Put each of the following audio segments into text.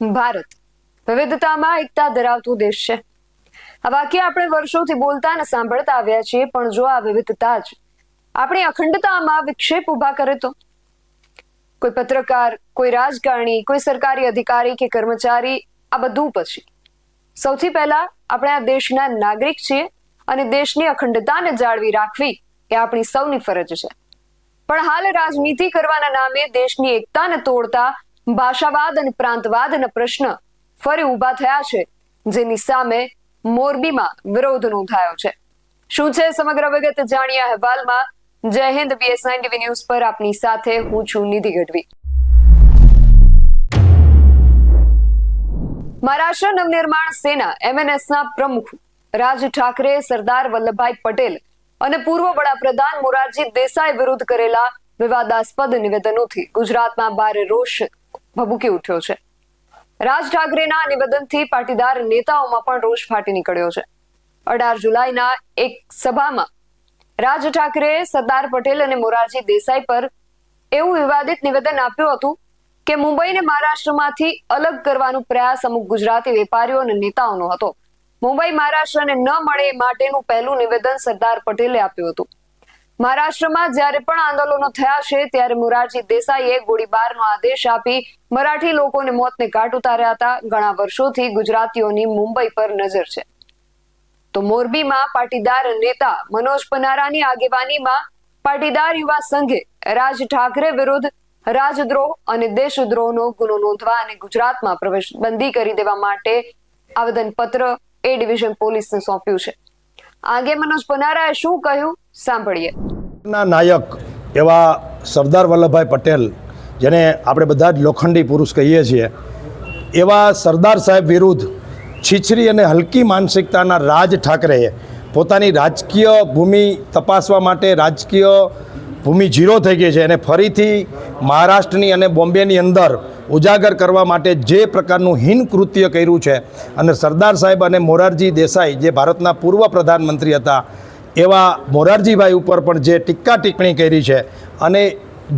ભારત. વિવિધતામાં એકતા ધરાવતો દેશ છે. આ વાક્ય આપણે વર્ષોથી બોલતા અને સાંભળતા આવ્યા છીએ, પણ જો આ વિવિધતા જ આપણી અખંડતામાં વિક્ષેપ ઊભા કરે તો? કોઈ પત્રકાર, કોઈ રાજકારણી, કોઈ સરકારી અધિકારી કે કર્મચારી આ બધું પછી? સૌથી પહેલા આપણે આ દેશના નાગરિક છીએ અને દેશની અખંડતાને જાળવી રાખવી એ આપણી સૌની ફરજ છે. પણ હાલ રાજનીતિ કરવાના નામે દેશની એકતાને તોડતા ભાષાવાદ અને પ્રાંતવાદના પ્રશ્ન ફરી ઊભા થયા છે, જેની સામે મોરબીમાં વિરોધ નોંધાયો છે. શું છે સમગ્ર વિગત જાણીએ અહેવાલમાં? Jai Hind BS nine TV news પર આપની સાથે હું છું નિધિ ગઢવી. મહારાષ્ટ્ર નવનિર્માણ સેના એમએનએસના પ્રમુખ રાજ ઠાકરે સરદાર વલ્લભભાઈ પટેલ અને પૂર્વ વડાપ્રધાન મોરારજી દેસાઈ વિરુદ્ધ કરેલા વિવાદાસ્પદ નિવેદનોથી ગુજરાતમાં ભારે રોષ ભભૂકી ઉઠ્યો છે. રાજ ઠાકરેના નિવેદનથી પાટીદાર નેતાઓમાં પણ રોષ ફાટી નીકળ્યો છે. અઢાર જુલાઈના એક સભામાં રાજ ઠાકરે સરદાર પટેલ અને મોરારજી દેસાઈ પર એવું વિવાદિત નિવેદન આપ્યું હતું કે મુંબઈને મહારાષ્ટ્રમાંથી અલગ કરવાનો પ્રયાસ અમુક ગુજરાતી વેપારીઓ અને નેતાઓનો હતો. મુંબઈ, મહારાષ્ટ્રને ન મળે માટેનું પહેલું નિવેદન સરદાર પટેલે આપ્યું હતું. મહારાષ્ટ્રમાં જ્યારે પણ આંદોલનો થયા છે, ત્યારે મોરારજી દેસાઈએ ગોળીબારનો આદેશ આપી મરાઠી લોકોને મોતને ઘાટ ઉતાર્યા હતા. ઘણા વર્ષોથી ગુજરાતીઓની મુંબઈ પર નજર છે. તો મોરબીમાં પાટીદાર નેતા મનોજ પનારાની આગેવાનીમાં પાટીદાર યુવા સંઘે રાજ ઠાકરે વિરુદ્ધ રાજદ્રોહ અને દેશદ્રોહનો ગુનો નોંધવા અને ગુજરાતમાં પ્રવેશ બંધી કરી દેવા માટે આવેદન પત્ર એ ડિવિઝન પોલીસને સોંપ્યું છે. આગે મનોજ પનારાએ શું કહ્યું? સાંભળીએ. ના નાયક એવા સરદાર વલ્લભભાઈ પટેલ, જેને આપણે બધા જ લોખંડી પુરુષ કહીએ છીએ, એવા સરદાર સાહેબ વિરુદ્ધ છીછરી અને હલકી માનસિકતાના રાજ ઠાકરેએ પોતાની રાજકીય ભૂમિ તપાસવા માટે રાજકીય ભૂમિ ઝીરો થઈ ગઈ છે. અને ફરીથી મહારાષ્ટ્રની અને બોમ્બેની અંદર ઉજાગર કરવા માટે જે પ્રકારનું હીન કૃત્ય કર્યું છે અને સરદાર સાહેબ અને મોરારજી દેસાઈ, જે ભારતના પૂર્વ પ્રધાનમંત્રી હતા એવા મોરારજીભાઈ ઉપર પણ જે ટીક્કા ટિપ્પણી કરી છે અને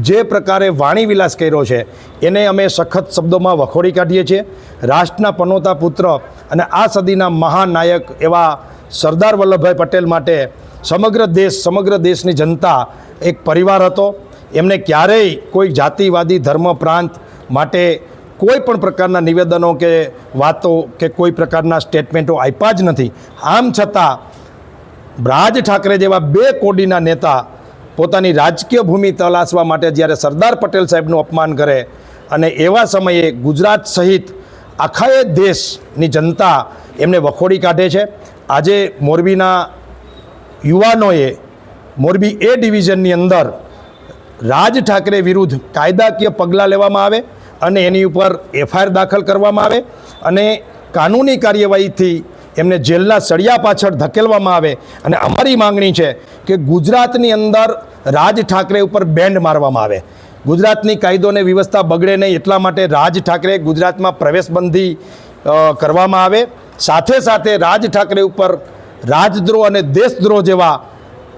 જે પ્રકારે વાણી વિલાસ કર્યો છે, એને અમે સખત શબ્દોમાં વખોડી કાઢીએ છીએ. રાષ્ટ્રના પનોતા પુત્ર અને આ સદીના મહાનાયક એવા સરદાર વલ્લભભાઈ પટેલ માટે સમગ્ર દેશ, સમગ્ર દેશની જનતા એક પરિવાર હતો. એમને ક્યારેય કોઈ જાતિવાદી, ધર્મ પ્રાંત માટે કોઈ પણ પ્રકારના નિવેદનો કે વાતો કે કોઈ પ્રકારના સ્ટેટમેન્ટો આપ્યા જ નથી. આમ છતાં રાજ ઠાકરે જેવા બે કોડીના નેતા પોતાની રાજકીય ભૂમિ તલાશવા માટે જ્યારે સરદાર પટેલ સાહેબનું અપમાન કરે અને એવા સમયે ગુજરાત સહિત આખાએ દેશની જનતા એમને વખોડી કાઢે છે. આજે મોરબીના યુવાનોએ મોરબી એ ડિવિઝનની અંદર રાજ ઠાકરે વિરુદ્ધ કાયદાકીય પગલાં લેવામાં આવે અને એની ઉપર એફઆઈઆર દાખલ કરવામાં આવે અને કાનૂની કાર્યવાહીથી એમને જેલના સળિયા પાછળ ધકેલવામાં આવે અને અમારી માંગણી છે કે ગુજરાતની અંદર રાજ ઠાકરે ઉપર બેન્ડ મારવામાં આવે. ગુજરાતની કાયદો અને વ્યવસ્થા બગડે નહીં એટલા માટે રાજ ઠાકરે ગુજરાતમાં પ્રવેશબંધી કરવામાં આવે. સાથે સાથે રાજ ઠાકરે ઉપર રાજદ્રોહ અને દેશદ્રોહ જેવા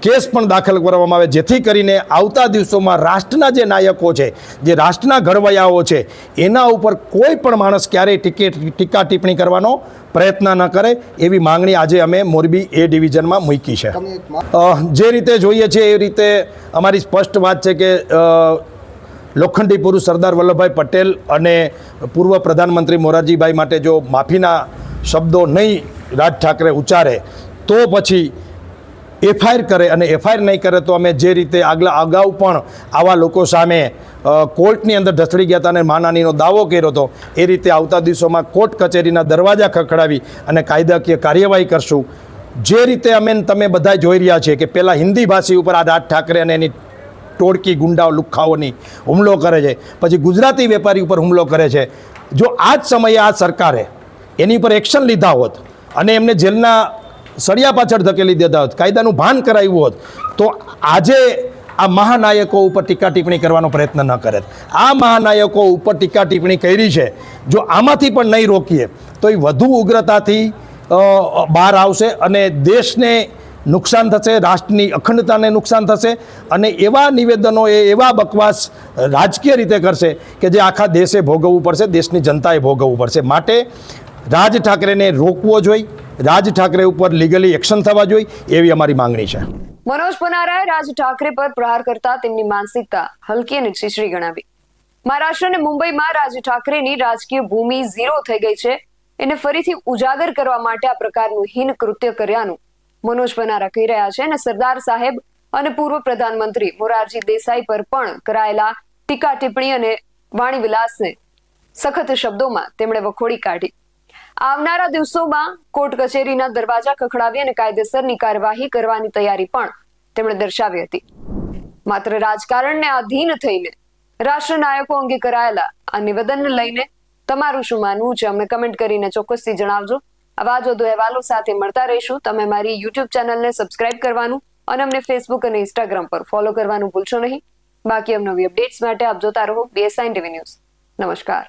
કેસ પણ દાખલ કરવામાં આવે જેથી કરીને આવતા દિવસોમાં રાષ્ટ્રના જે નાયકો છે જે રાષ્ટ્રના ઘડવૈયાઓ છે એના ઉપર કોઈ પણ માણસ ક્યારેય ટિકિટ ટીકા ટિપ્પણી કરવાનો પ્રયત્ન ન કરે એવી માંગણી આજે અમે મોરબી એ ડિવિઝનમાં મૂકી છે. જે રીતે જોઈએ છીએ એ રીતે અમારી સ્પષ્ટ વાત છે કે લોખંડી પુરુષ સરદાર વલ્લભભાઈ પટેલ અને પૂર્વ પ્રધાનમંત્રી મોરારજીભાઈ માટે જો માફીના શબ્દો નહીં રાજ ઠાકરે ઉચ્ચારે તો પછી એફઆઈઆર કરે અને એફઆઈઆર નહીં કરે તો અમે જે રીતે આગલા અગાઉ પણ આવા લોકો સામે કોર્ટની અંદર ઢસડી ગયા હતા અને માનાનીનો દાવો કર્યો હતો, એ રીતે આવતા દિવસોમાં કોર્ટ કચેરીના દરવાજા ખખડાવી અને કાયદાકીય કાર્યવાહી કરશું. જે રીતે અમે તમે બધા જોઈ રહ્યા છીએ કે પહેલાં હિન્દી ભાષી ઉપર આ રાજ ઠાકરે અને એની ટોળકી ગુંડાઓ લુખ્ખાઓની હુમલો કરે છે, પછી ગુજરાતી વેપારી ઉપર હુમલો કરે છે. જો આ જ સમયે આ સરકારે એની ઉપર એક્શન લીધા હોત અને એમને જેલના સળિયા પાછળ ધકેલી દેતા હોત, કાયદાનું ભાન કરાવ્યું હોત, તો આજે આ મહાનાયકો ઉપર ટીકા ટિપ્પણી કરવાનો પ્રયત્ન ન કરે. આ મહાનાયકો ઉપર ટીકા ટિપ્પણી કરી છે, જો આમાંથી પણ નહીં રોકીએ, તો એ વધુ ઉગ્રતાથી બહાર આવશે અને દેશને નુકસાન થશે, રાષ્ટ્રની અખંડતાને નુકસાન થશે અને એવા નિવેદનો એ એવા બકવાસ રાજકીય રીતે કરશે કે જે આખા દેશે ભોગવવું પડશે, દેશની જનતાએ ભોગવવું પડશે. માટે રાજ ઠાકરેને રોકવો જોઈ રાજ ઠાકરે ઉપર લીગલી એક્શન થવા જોઈએ એવી અમારી માંગણી છે. મનોજ પનારાએ રાજ ઠાકરે પર પ્રહાર કરતા તેમની માનસિકતા હલકી અને છીછરી ગણાવી. મહારાષ્ટ્ર અને મુંબઈમાં રાજ ઠાકરેની રાજકીય ભૂમિ ઝીરો થઈ ગઈ છે. એને ફરીથી ઉજાગર કરવા માટે આ પ્રકારનું હીન કૃત્ય કર્યાનું મનોજ પનારા કહી રહ્યા છે અને સરદાર સાહેબ અને પૂર્વ પ્રધાનમંત્રી મોરારજી દેસાઈ પર પણ કરાયેલા ટીકા ટિપ્પણી અને વાણી વિલાસને સખત શબ્દોમાં તેમણે વખોડી કાઢી. આવનારા દિવસોમાં કોર્ટ કચેરીના દરવાજા ખખડાવી અને કાયદેસરની કાર્યવાહી કરવાની તૈયારી પણ તેમણે દર્શાવી હતી. માત્ર રાજકારણને આધીન થઈને રાષ્ટ્ર અંગે કરાયેલા આ નિવેદનને લઈને તમારું શું માનવું છે? અમને કમેન્ટ કરીને ચોક્કસથી જણાવજો. આવા જ વધુ અહેવાલો સાથે મળતા રહીશું. તમે મારી યુટ્યુબ ચેનલને સબસ્ક્રાઇબ કરવાનું અને અમને ફેસબુક અને ઇન્સ્ટાગ્રામ પર ફોલો કરવાનું ભૂલશો નહીં. બાકી અવનવી અપડેટ્સ માટે આપ જોતા રહો બીએસઆઈ ટીવી ન્યૂઝ નમસ્કાર.